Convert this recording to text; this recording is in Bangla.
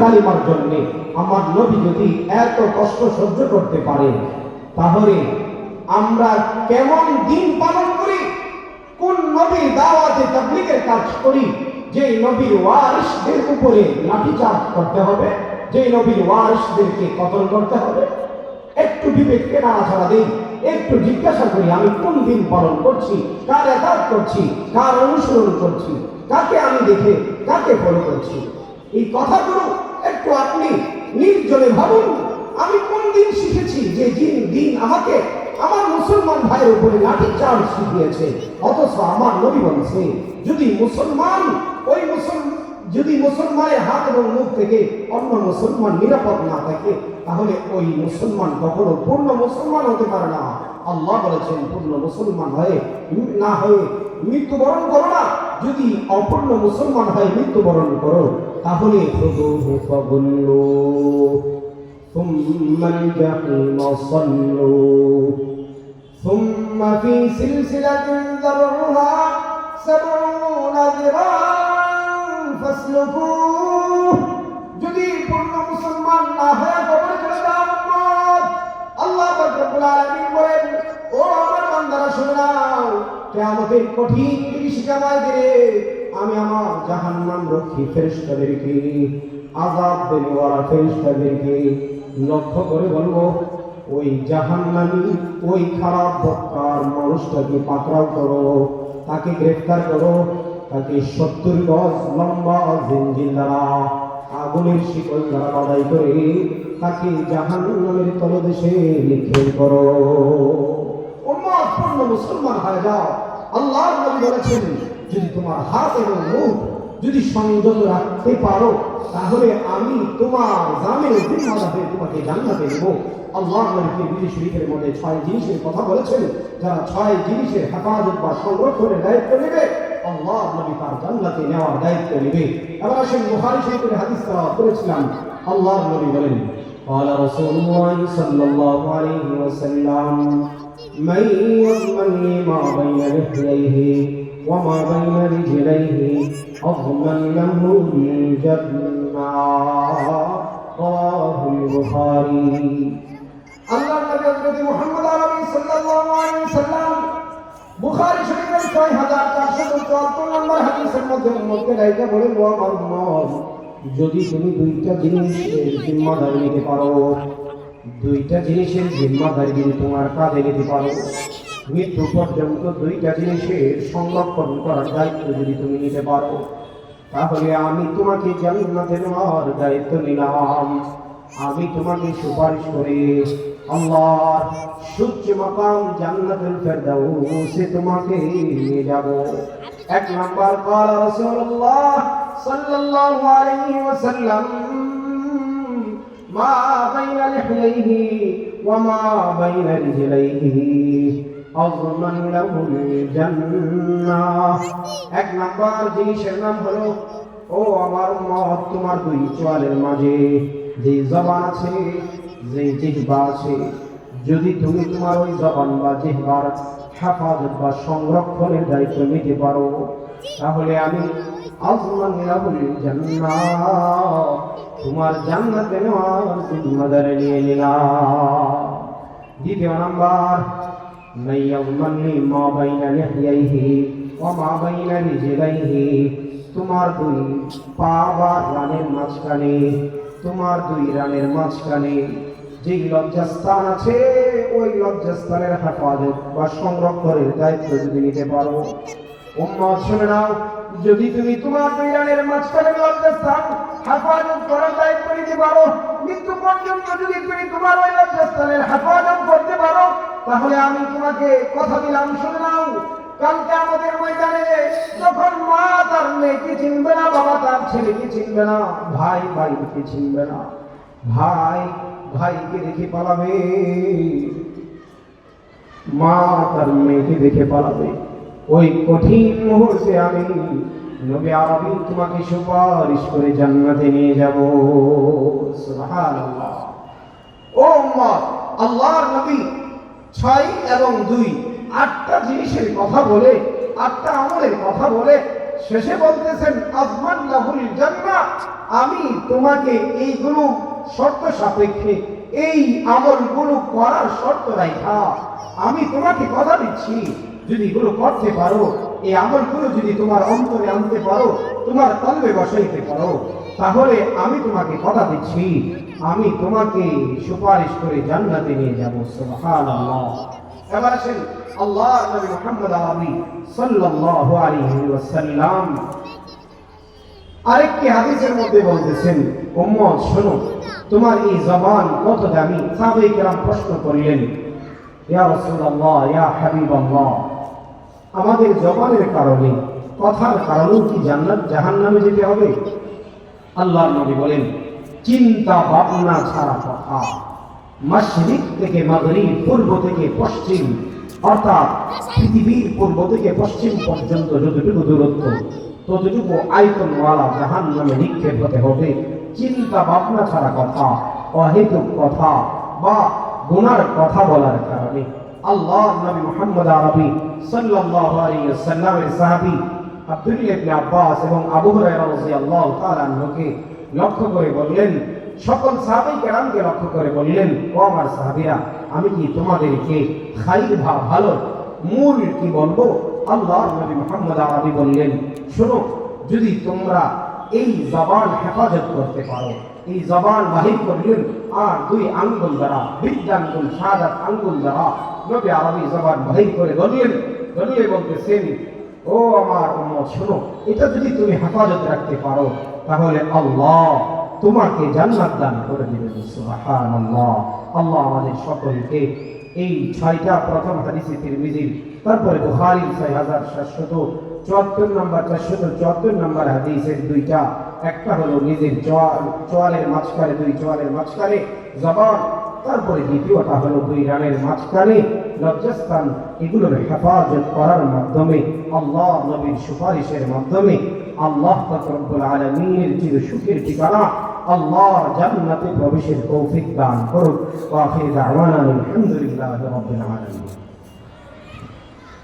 কালিমার জন্য আমার নবী যদি এত কষ্ট সহ্য করতে পারে, তাহলে আমরা কেমন দিন পালন করি? কোন নবীর দাওয়াতে তাবলীগের কাজ করি? যে নবীর ওয়ারিসদের উপরে লাঠিচার্জ করতে হবে যে নবীর ওয়ারিসদেরকে কতল করতে হবে? একটু বিবেককে নাড়াছাড়া দিই একটু জিজ্ঞাসা করি, আমি কোন দিন পালন করছি? কার একাত করছি? কার অনুসরণ করছি? কাকে আমি দেখে, কাকে ফলো করছি? এই কথাগুলো একটু আপনি নির্জনে ভাবুন আমি কোন দিন শিখেছি যে দিন দিন আমাকে আমার মুসলমান ভাইয়ের উপরে লাঠি চার্জ শিখিয়েছে, অথচ আমার নবী বলছে, যদি মুসলমান ওই মুসলমান যদি মুসলমানের হাত এবং মুখ থেকে অন্য মুসলমান নিরাপদ না থাকে তাহলে ওই মুসলমান কখনো পূর্ণ মুসলমান হতে পারে না। আল্লাহ বলেছেন, পূর্ণ মুসলমান হয়ে না হয়ে মৃত্যুবরণ করো না। যদি অপূর্ণ মুসলমান হয় মৃত্যুবরণ করো তাহলে খুদুহু ফাগুল্লু ثم الجحيم صلوا ثم في سلسلة ذرعها سبعون ذراعا فاسلكوه যদি পূর্ণ মুসলমান না হয়ে কবরে চলে যাও উম্মত আল্লাহ পাক রব্বুল আলামিন বলেন ও আমার বান্দারা শুনে নাও কিয়ামতের কঠিন বিভীষিকাময় দিনে আমি আমার জাহান্নাম রক্ষী ফেরেশতাদেরকে, আযাব দেওয়ার ফেরেশতাদেরকে লক্ষ্য করে বলব, ওই জাহান্নামী, ওই খারাপ বক্কার মানুষটাকে পাকড়াও করো, তাকে গ্রেফতার করো, তাকে সত্তর গজ লম্বা জিঞ্জির দ্বারা, আগুনের শিকল দ্বারা বাধাই করে তাকে জাহান্নামের তলদেশে নিক্ষেপ করো। মুসলমান হয়ে যাও। আল্লাহ নবী বলেছেন যদি তোমার হাত এবং মুখ যদি সংযত রাখতে পারো তাহলে আমি তোমার জামিন জিম্মাদাতে তোমাকে জান্নাতে দেব আল্লাহ নবীকে বিদেশ শরীফের মধ্যে ছয় জিনিসের কথা বলেছেন যারা ছয় জিনিসের হেফাজত বা সংরক্ষণের দায়িত্ব নেবে আল্লাহ নবী তার জান্নাতে নেওয়ার দায়িত্ব নেবে এবার আসেন বুখারী শরীফের হাদিস তেলাওয়াত করেছিলাম আল্লাহ নবী বলেন قال رسول الله صلى الله عليه وسلم من يضمن لي ما بين لحييه وما بين رجليه أضمن له الجنة رواه البخاري আল্লাহ নবী হযরত মুহাম্মদ আরবি সাল্লাল্লাহু আলাইহি সাল্লাম বুখারী শরীফের 6474 নম্বর হাদিসের মধ্যে মধ্যে রাইকা বলেন ও আমার উম্মত যদি তুমি দুইটা জিনিসের জিম্মাদারি নিতে পারো দুইটা জিনিসের জিম্মাদারি যদি তোমার কাঁধে নিতে পারো মৃত্যু পর্যন্ত দুইটা জিনিসের সংরক্ষণ করার দায়িত্ব যদি তুমি নিতে পারো তাহলে আমি তোমাকে জান্নাতে নেওয়ার দায়িত্ব নিলাম আমি তোমাকে সুপারিশ করে আল্লাহর সূর্য মাকাম জান্নাতুল ফেরদাউসে তোমাকে নিয়ে যাব এক নাম্বার قال رسول الله صلى الله عليه وسلم ما بين لحييه وما بين رجليه أضمن له الجنة এক নাম্বার জিনিসের নাম হলো, ও আমার মত তোমার দুই চোয়ালের মাঝে যে জবান আছে, যে জিহ্বা আছে, যদি তুমি তোমার ওই জবান বা জিহ্বার হেফাজত বা সংরক্ষণের দায়িত্ব নিতে পারো, তাহলে আমি আজমান তোমার জান্নাতে নেওয়ার জিম্মাদারি নিয়ে নিলাম। দ্বিতীয় নাম্বার من يضمن لي ما بين لحييه وما بين رجليه তোমার দুই পা বা রানের মাঝখানে তোমার দুই রানের মাঝখানে যে লজ্জাস্থান আছে ওই লজ্জাস্থানের হেফাজত বা সংরক্ষণের দায়িত্ব যদি নিতে পারো উম্মত শুনে নাও যদি তুমি তোমার দুই রানের মাঝখানে লজ্জাস্থান হেফাজত করার দায়িত্ব নিতে পারো মৃত্যু পর্যন্ত যদি তুমি তোমার ওই লজ্জাস্থানের হেফাজত করতে পারো তাহলে আমি তোমাকে কথা দিলাম, শুনে নাও। কালকে আমাদের ময়দানে যখন মা তার মেয়েকে চিনবে না, বাবা তার ছেলেকে চিনবে না, ভাই ভাইকে চিনবে না। ভাই ভাইকে দেখে পালাবে। মা তার মেয়েকে দেখে পালাবে। ওই কঠিন মুহূর্তে আমি নবী আরবি তোমাকে সুপারিশ করে জান্নাতে নিয়ে যাব। সুবহানাল্লাহ। ও মা আল্লাহর নবী ছয় এবং দুই। আটটা জিনিসের কথা বলে, আটটা আমলের কথা বলে শেষে বলতেছেন, আজমান লাহুল জান্নাত আমি তোমাকে এইগুলো শর্ত সাপেক্ষে, এই আমলগুলো করার শর্ত রাখা আমি তোমাকে কথা দিচ্ছি, যদি এগুলো করতে পারো, এই আমলগুলো যদি তোমার অন্তরে আনতে পারো, তোমার কলবে বসাইতে পারো, তাহলে আমি তোমাকে কথা দিচ্ছি। আমি তোমাকে সুপারিশ করে জান্নাতে নিয়ে যাব, সুবহানাল্লাহ। এবার আসেন আল্লাহ নবী মুহাম্মদ আরবি সাল্লাল্লাহু আলাইহি ওয়াসাল্লাম। আরেকটি হাদিসের মধ্যে বলতেছেন, উম্মত, শোনো, তোমার এই জবান কত দামি? সাহাবায়ে কেরাম প্রশ্ন করলেন, ইয়া রাসূলুল্লাহ, ইয়া হাবিবাল্লাহ, আমাদের জবানের কারণে, কথার কারণেও কি জান্নাত জাহান্নামে যেতে হবে? আল্লাহর নবী বলেন চিন্তা ভাবনা ছাড়া কথা। মাশরিক থেকে মাগরিব পূর্ব থেকে পশ্চিম, অর্থাৎ পৃথিবীর পূর্ব থেকে পশ্চিম পর্যন্ত যতটুকু দূরত্ব, ততটুকু আয়তনওয়ালা জাহান নামে নিক্ষেপ হতে হবে। চিন্তা ভাবনা ছাড়া কথা, অহেতুক কথা বা গুনার কথা বলার কারণে। আল্লাহ নবী মুহাম্মদ আরবি সাল্লাল্লাহু আলাইহি ওয়াসাল্লামের সাহাবী আব্দুল্লাহ ইবনে আব্বাস এবং আবু হুরায়রা লক্ষ্য করে বললেন, সকল সাহাবাই কেরামকে লক্ষ্য করে বললেন, ও আমার সাহাবীরা, আমি কি তোমাদেরকে খাইর ভা ভালো মূল কি বলব? আল্লাহ নবী মুহাম্মদ আরবি বললেন, শোনো, যদি তোমরা এই জবান হেফাজত করতে পারো, এই জবান বাহির করলেন, আর দুই আঙ্গুল দ্বারা বিদ্যাঙ্গুল সাদাত আঙ্গুল দ্বারা নবী আরবি জবান বাহির করে বললেন বললে বলতেছেন ও আমার উম্মত, শোনো, এটা যদি তুমি হেফাজত রাখতে পারো, তাহলে আল্লাহ তোমাকে জান্নাত দান করে দিবে সুবহানাল্লাহ। আল্লাহ আমাদের সকলকে এই ছয়টা প্রথম হাদিসে তিরমিজির তারপরে বুখারী ছয় হাজার সাতশত চুয়াত্তর নম্বর চারশত চুয়াত্তর নম্বর হাদিসের দুইটা, একটা হলো নিজের চোয়াল, চোয়ালের মাঝখানে, দুই চোয়ালের মাঝখানে জবান, তারপরে দ্বিতীয়টা হলো দুই রানের মাঝখানে লজ্জাস্থান, এগুলোর হেফাজত করার মাধ্যমে আল্লাহ নবীর সুপারিশের মাধ্যমে আল্লাহ রব্বুল আলমীর চির সুখের ঠিকানা আল্লাহ জান্নাতে প্রবেশের তৌফিক দান করুক। ওয়া আখির দাওয়ানা আলহামদুলিল্লাহি রাব্বিল আলামিন।